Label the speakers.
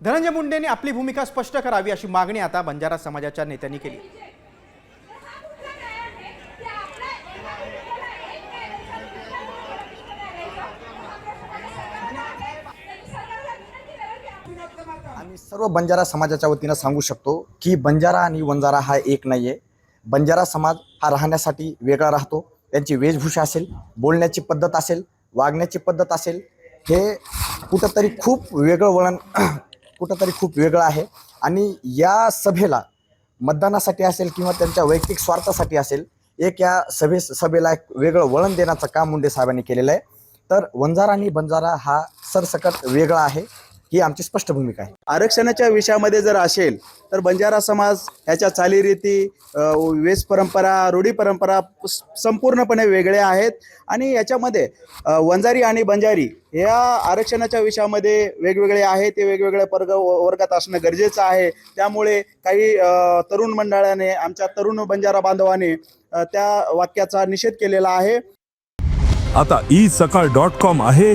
Speaker 1: धनंजय मुंडेंनी आपली भूमिका स्पष्ट करावी अशी मागणी आता बंजारा समाजाच्या नेत्यांनी केली.
Speaker 2: आम्ही सर्व बंजारा समाजाच्या वतीनं सांगू शकतो की बंजारा आणि वंजारा हा एक नाही आहे बंजारा समाज हा राहण्यासाठी वेगळा राहतो. त्यांची वेशभूषा असेल बोलण्याची पद्धत असेल वागण्याची पद्धत असेल हे कुठंतरी खूप वेगळं वळण कुठंतरी खूप वेगळं आहे. आणि या सभेला मतदानासाठी असेल किंवा त्यांच्या वैयक्तिक स्वार्थासाठी असेल एक या सभे सभेला एक वेगळं वळण देण्याचं काम मुंडे साहेबांनी केलेलं आहे. तर वंजारा आणि बंजारा हा सरसकट वेगळा आहे. ही आमची स्पष्ट भूमिका आहे.
Speaker 3: आरक्षणाच्या विषयामध्ये जर असेल तर बंजारा समाज ह्याच्या चालीरीती वेश परंपरा रूढी परंपरा संपूर्णपणे वेगळ्या आहेत. आणि याच्यामध्ये वंजारी आणि बंजारी या आरक्षणाच्या विषयामध्ये वेगवेगळे आहे ते वेगवेगळ्या वर्ग वर्गात असणं गरजेचं आहे. त्यामुळे काही तरुण मंडळाने आमच्या तरुण बंजारा बांधवाने त्या वाक्याचा निषेध केलेला आहे.
Speaker 4: आता ई सकाळ डॉट कॉम आहे.